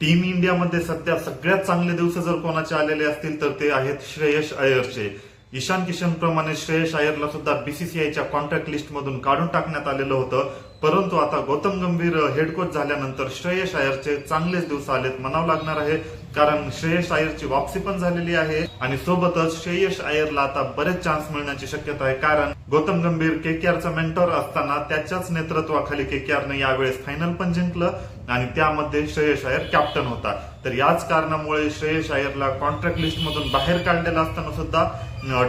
Team इंडियामध्ये सध्या सगळ्यात चांगले दिवस जर कोणाचे आलेले असतील तर ते आहेत श्रेयस अय्यरचे. ईशान किशन प्रमाणे श्रेयस अय्यरला सुद्धा बीसीसीआयच्या कॉन्ट्रॅक्ट लिस्ट मधून काढून टाकण्यात आलेलं होतं. परंतु आता गौतम गंभीर हेड कोच झाल्यानंतर श्रेयस अय्यरचे चांगलेच दिवस आलेत म्हणावं लागणार आहे. कारण श्रेयस अय्यरची वापसी पण झालेली आहे आणि सोबतच श्रेयस अय्यरला आता बरेच चान्स मिळण्याची शक्यता आहे. कारण गौतम गंभीर केकेआरचा मेंटॉर असताना त्याच्याच नेतृत्वाखाली केकेआरने यावेळेस फायनल पण जिंकलं आणि त्यामध्ये श्रेयस अय्यर कॅप्टन होता. तर याच कारणामुळे श्रेयस अय्यरला कॉन्ट्रॅक्ट लिस्ट मधून बाहेर काढलेला असताना सुद्धा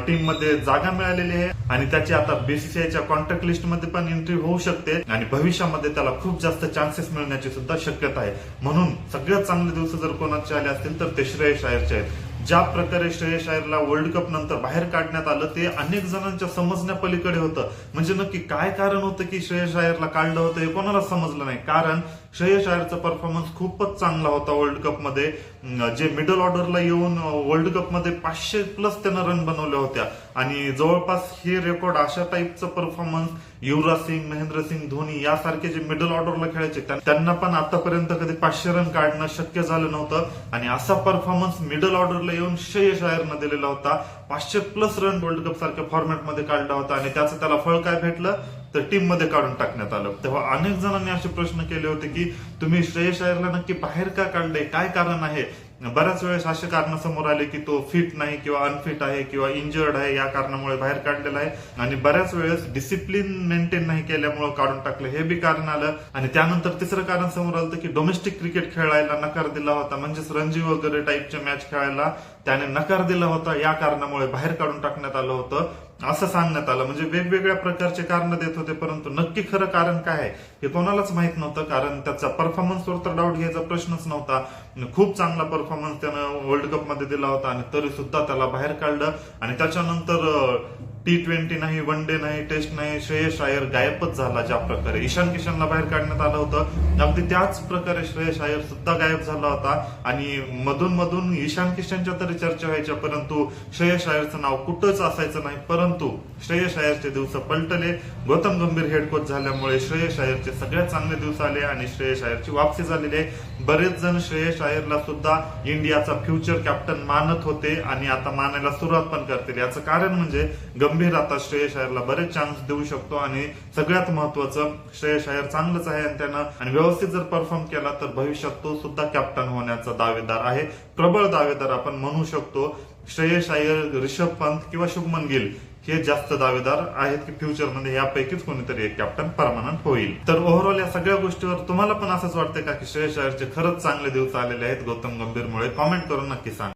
टीममध्ये जागा मिळालेली आहे. आणि त्याची आता बीसीसीआयच्या कॉन्ट्रॅक्ट लिस्टमध्ये पण एंट्री होऊ शकते. आणि भविष्यामध्ये त्याला खूप जास्त चान्सेस मिळण्याची सुद्धा शक्यता आहे. म्हणून सगळ्यात चांगले दिवस जर कोणाचे आले असतील तर ते श्रेयस अय्यरचे आहेत. ज्या प्रकारे श्रेयस अय्यरला वर्ल्ड कप नंतर बाहेर काढण्यात आलं ते अनेक जणांच्या समजण्यापलीकडे होतं. म्हणजे नक्की काय कारण होतं की श्रेयस अय्यरला काढलं होतं हे कोणाला समजलं नाही? कारण श्रेयस अय्यरचा परफॉर्मन्स खूपच चांगला होता वर्ल्ड कपमध्ये. जे मिडल ऑर्डरला येऊन वर्ल्ड कपमध्ये पाचशे प्लस त्यानं रन बनवल्या होत्या. आणि जवळपास हे रेकॉर्ड अशा टाईपचं परफॉर्मन्स युवराज सिंग महेंद्र सिंग धोनी यासारखे जे मिडल ऑर्डरला खेळायचे त्यांना पण आतापर्यंत कधी पाचशे रन काढणं शक्य झालं नव्हतं. आणि असा परफॉर्मन्स मिडल ऑर्डरला येऊन श्रेयस अय्यरनं दिलेला होता. पाचशे प्लस रन वर्ल्ड कप सारख्या फॉर्मॅटमध्ये काढला होता आणि त्याचं त्याला फळ काय भेटलं? तर टीममध्ये काढून टाकण्यात आलं. तेव्हा अनेक जणांनी असे प्रश्न केले होते की तुम्ही श्रेयस अय्यरला नक्की बाहेर का काढले काय कारण आहे? बऱ्याच वेळेस असे कारण समोर आले की तो फिट नाही किंवा अनफिट आहे किंवा इंजर्ड आहे या कारणामुळे बाहेर काढलेला आहे. आणि बऱ्याच वेळेस डिसिप्लिन मेंटेन नाही केल्यामुळे काढून टाकलं. हे बी कारण आलं. आणि त्यानंतर तिसरं कारण समोर आलं की डोमेस्टिक क्रिकेट खेळायला नकार दिला होता. म्हणजेच रणजी वगैरे टाईपच्या मॅच खेळायला त्याने नकार दिला होता. या कारणामुळे बाहेर काढून टाकण्यात आलं होतं. असं सांगण्यात आलं. म्हणजे वेगवेगळ्या प्रकारचे कारण देत होते परंतु नक्की खरं कारण काय आहे हे कोणालाच माहीत नव्हतं कारण त्याचा परफॉर्मन्सवर तर डाऊट घ्यायचा प्रश्नच नव्हता. खूप चांगला परफॉर्मन्स त्यानं वर्ल्ड कपमध्ये दिला होता आणि तरी सुद्धा त्याला बाहेर काढलं. आणि त्याच्यानंतर टी ट्वेंटी नाही वन डे नाही टेस्ट नाही श्रेयस अय्यर गायबच झाला ज्या प्रकारे. ईशान किशनला बाहेर काढण्यात आलं होतं. अगदी त्याच प्रकारे श्रेयस अय्यर सुद्धा गायब झाला होता. आणि मधून मधून ईशान किशनच्या तरी चर्चा व्हायच्या परंतु श्रेयस अय्यरचं नाव कुठंच असायचं नाही. परंतु श्रेयस अय्यरचे दिवस पलटले. गौतम गंभीर हेड कोच झाल्यामुळे श्रेयस अय्यरचे सगळ्यात चांगले दिवस आले आणि श्रेयस अय्यरची वापसी झालेली आहे. बरेच जण श्रेयस अय्यरला सुद्धा इंडियाचा फ्युचर कॅप्टन मानत होते आणि आता मानायला सुरुवात पण करतील. याचं कारण म्हणजे गंभीर आता श्रेयस अय्यरला बरेच चान्स देऊ शकतो आणि सगळ्यात महत्वाचं श्रेयस अय्यर चांगलंच आहे आणि त्यानं आणि व्यवस्थित जर परफॉर्म केला तर भविष्यात तो सुद्धा कॅप्टन होण्याचा दावेदार आहे. प्रबळ दावेदार आपण म्हणू शकतो. श्रेयस अय्यर रिषभ पंत किंवा शुभमन गिल हे जास्त दावेदार आहेत की फ्युचरमध्ये यापैकीच कोणीतरी एक कॅप्टन परमानंट होईल. तर ओव्हरऑल या सगळ्या गोष्टीवर तुम्हाला पण असंच वाटतंय का की श्रेयस अय्यरचे खरंच चांगले दिवस आलेले आहेत? गौतम गंभीरमुळे? कॉमेंट करून नक्की सांगा.